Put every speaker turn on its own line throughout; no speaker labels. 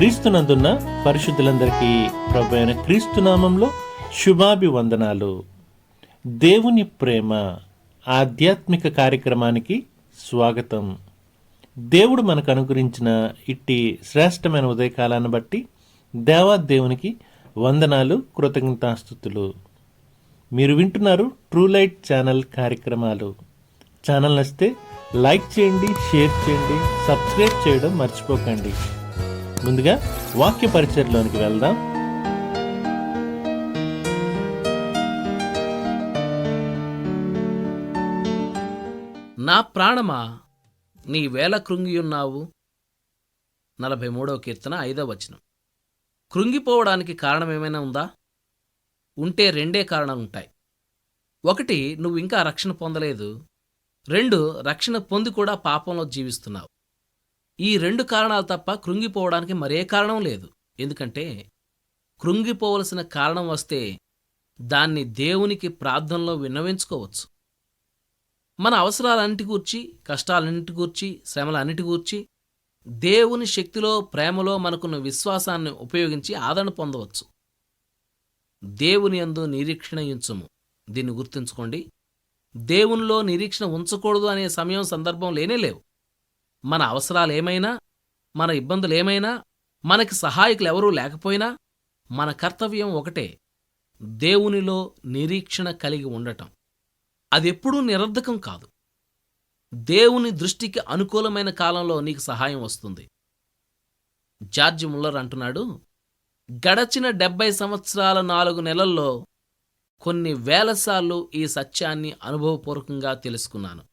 క్రీస్తునందున్న పరిశుద్ధులందరికీ ప్రభు అయిన క్రీస్తునామంలో శుభాభివందనాలు. దేవుని ప్రేమ ఆధ్యాత్మిక కార్యక్రమానికి స్వాగతం. దేవుడు మనకు అనుగ్రహించిన ఇట్టి శ్రేష్టమైన ఉదయకాలాన్ని బట్టి దేవాదేవునికి వందనాలు కృతజ్ఞతాస్థుతులు. మీరు వింటున్నారు ట్రూ లైట్ ఛానల్ కార్యక్రమాలు. ఛానల్ నచ్చితే లైక్ చేయండి షేర్ చేయండి సబ్స్క్రైబ్ చేయడం మర్చిపోకండి. ముందుగా వాక్య పరిచయలోనికి వెళ్దాం.
నా ప్రాణమా నీ వేల కృంగియున్నావు? నలభై మూడవ కీర్తన ఐదవ వచనం. కృంగిపోవడానికి కారణం ఏమైనా ఉందా? ఉంటే రెండే కారణాలు ఉంటాయి ఒకటి నువ్వు ఇంకా రక్షణ పొందలేదు. రెండు రక్షణ పొంది కూడా పాపంలో జీవిస్తున్నావు. ఈ రెండు కారణాలు తప్ప కృంగిపోవడానికి మరే కారణం లేదు. ఎందుకంటే కృంగిపోవలసిన కారణం వస్తే దాన్ని దేవునికి ప్రార్థనలో విన్నవించుకోవచ్చు. మన అవసరాలన్నిటి గూర్చి కష్టాలన్నిటి గూర్చి శ్రమలన్నిటి గూర్చి దేవుని శక్తిలో ప్రేమలో మనకున్న విశ్వాసాన్ని ఉపయోగించి ఆదరణ పొందవచ్చు. దేవుని యందు నిరీక్షణ ఉంచుము దీన్ని గుర్తుంచుకోండి. దేవునిలో నిరీక్షణ ఉంచకూడదు అనే సమయం సందర్భం లేనే లేవు. మన అవసరాలేమైనా మన ఇబ్బందులేమైనా మనకి సహాయకులు ఎవరూ లేకపోయినా మన కర్తవ్యం ఒకటే దేవునిలో నిరీక్షణ కలిగి ఉండటం. అదెప్పుడూ నిరర్ధకం కాదు. దేవుని దృష్టికి అనుకూలమైన కాలంలో నీకు సహాయం వస్తుంది. జార్జ్ ముల్లర్ అంటున్నాడు గడచిన డెబ్బై సంవత్సరాల నాలుగు నెలల్లో కొన్ని వేలసార్లు ఈ సత్యాన్ని అనుభవపూర్వకంగా తెలుసుకున్నాను.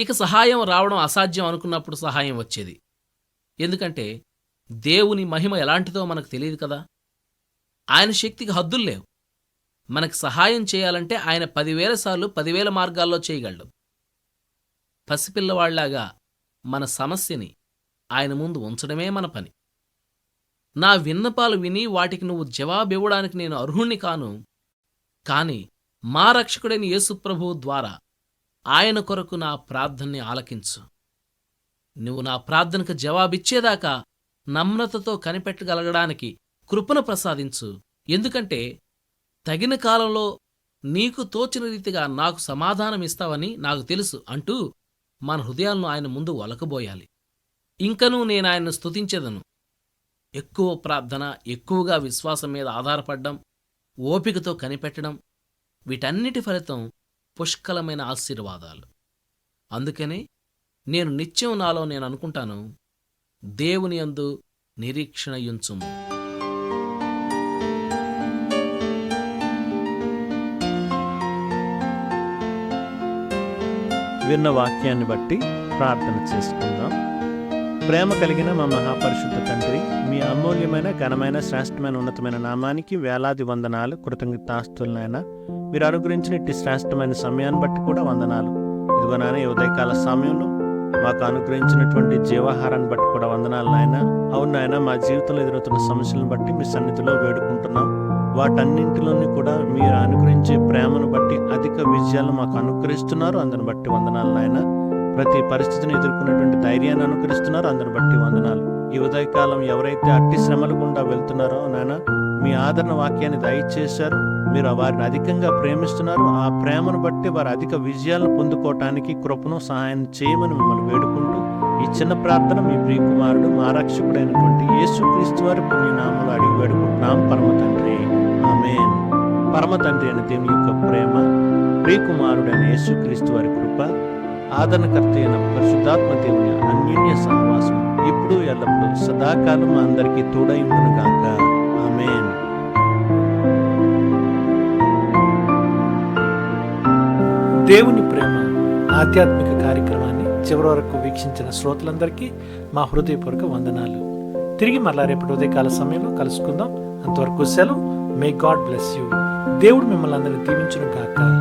ఇక సహాయం రావడం అసాధ్యం అనుకున్నప్పుడు సహాయం వచ్చేది. ఎందుకంటే దేవుని మహిమ ఎలాంటిదో మనకు తెలియదు కదా. ఆయన శక్తికి హద్దులు లేవు. మనకు సహాయం చేయాలంటే ఆయన పదివేల సార్లు పదివేల మార్గాల్లో చేయగలడు. పసిపిల్లవాళ్ళాగా మన సమస్యని ఆయన ముందు ఉంచడమే మన పని. నా విన్నపాలు విని వాటికి నువ్వు జవాబివ్వడానికి నేను అర్హుణ్ణి కాను కాని మా రక్షకుడైన యేసుప్రభువు ద్వారా ఆయన కొరకు నా ప్రార్థనని ఆలకించు. నువ్వు నా ప్రార్థనకు జవాబిచ్చేదాకా నమ్రతతో కనిపెట్టగలగడానికి కృపను ప్రసాదించు. ఎందుకంటే తగిన కాలంలో నీకు తోచిన రీతిగా నాకు సమాధానమిస్తావని నాకు తెలుసు అంటూ మన హృదయాలను ఆయన ముందు వలకబోయాలి. ఇంకనూ నేనాయన్ను స్తుతించెదను. ఎక్కువ ప్రార్థన ఎక్కువగా విశ్వాసం మీద ఆధారపడ్డం ఓపికతో కనిపెట్టడం వీటన్నిటి ఫలితం పుష్కలమైన ఆశీర్వాదాలు. అందుకనే నేను నిత్యం నాలో నేను అనుకుంటాను దేవుని యందు నిరీక్షణ యుంచుము.
విన్న వాక్యాన్ని బట్టి ప్రార్థన చేసుకుందాం. ప్రేమ కలిగిన మా మహాపరిశుద్ధ తండ్రి మీ అమూల్యమైన ఘనమైన శ్రేష్టమైన ఉన్నతమైన నామానికి వేలాది వందనాలు కృతజ్ఞతాస్తులనైనా మీరు అనుగ్రహించిన ఇట్టి శ్రేష్టమైన సమయాన్ని బట్టి కూడా వందనాలు. ఇదిగో నాయన ఈ ఉదయకాల సమయంలో మాకు అనుగ్రహించినటువంటి జీవాహారాన్ని బట్టి కూడా వందనాలు నాయన. అవును నాయన మా జీవితంలో ఎదురవుతున్న సమస్యలను బట్టి మీ సన్నిధిలో వేడుకుంటున్నాం. వాటన్నింటిలోని కూడా మీరు అనుగ్రహించే ప్రేమను బట్టి అధిక విజయాలు మాకు అనుగ్రహిస్తున్నారు. అందుని బట్టి వందనాలు నాయన. ప్రతి పరిస్థితిని ఎదుర్కొన్నటువంటి ధైర్యాన్ని అనుకరిస్తున్నారు. అందుని బట్టి వందనాలు. ఈ ఉదయకాలం ఎవరైతే అట్టి శ్రమల గుండా వెళ్తున్నారో నాయన మీ ఆదరణ వాక్యాన్ని దయచేశారు. మీరు వారిని అధికంగా ప్రేమిస్తున్నారు. ఆ ప్రేమను బట్టి వారు అధిక విజయాలను పొందుకోవటానికి కృపను సహాయం చేయమని మిమ్మల్ని వేడుకుంటూ ఈ చిన్న ప్రార్థన మీ ప్రియకుమారుడు మా రక్షకుడైనటువంటి యేసుక్రీస్తు వారి పుణ్యనామలు అడిగి వేడుకుంటున్నాం. పరమ తండ్రి ఆమె పరమ తండ్రి అయిన దేవుని యొక్క ప్రేమ ప్రియకుమారుడైన యేసుక్రీస్తు వారి కృప ఆదరణకర్త అయిన పరిశుద్ధాత్మ దేవుని అన్యోన్య సహవాసం ఇప్పుడు ఎల్లప్పుడూ సదాకాలం మా అందరికీ తోడై ఉండును గాక. దేవుని ప్రేమ ఆధ్యాత్మిక కార్యక్రమాన్ని చివరి వరకు వీక్షించిన శ్రోతలందరికీ మా హృదయపూర్వక వందనాలు. తిరిగి మరలా రేపటి ఉదయకాల సమయంలో కలుసుకుందాం. అంతవరకు సెలవు. మే గాడ్ బ్లెస్ యూ దేవుడు మిమ్మల్ని అందరినీ దీవించును గాక.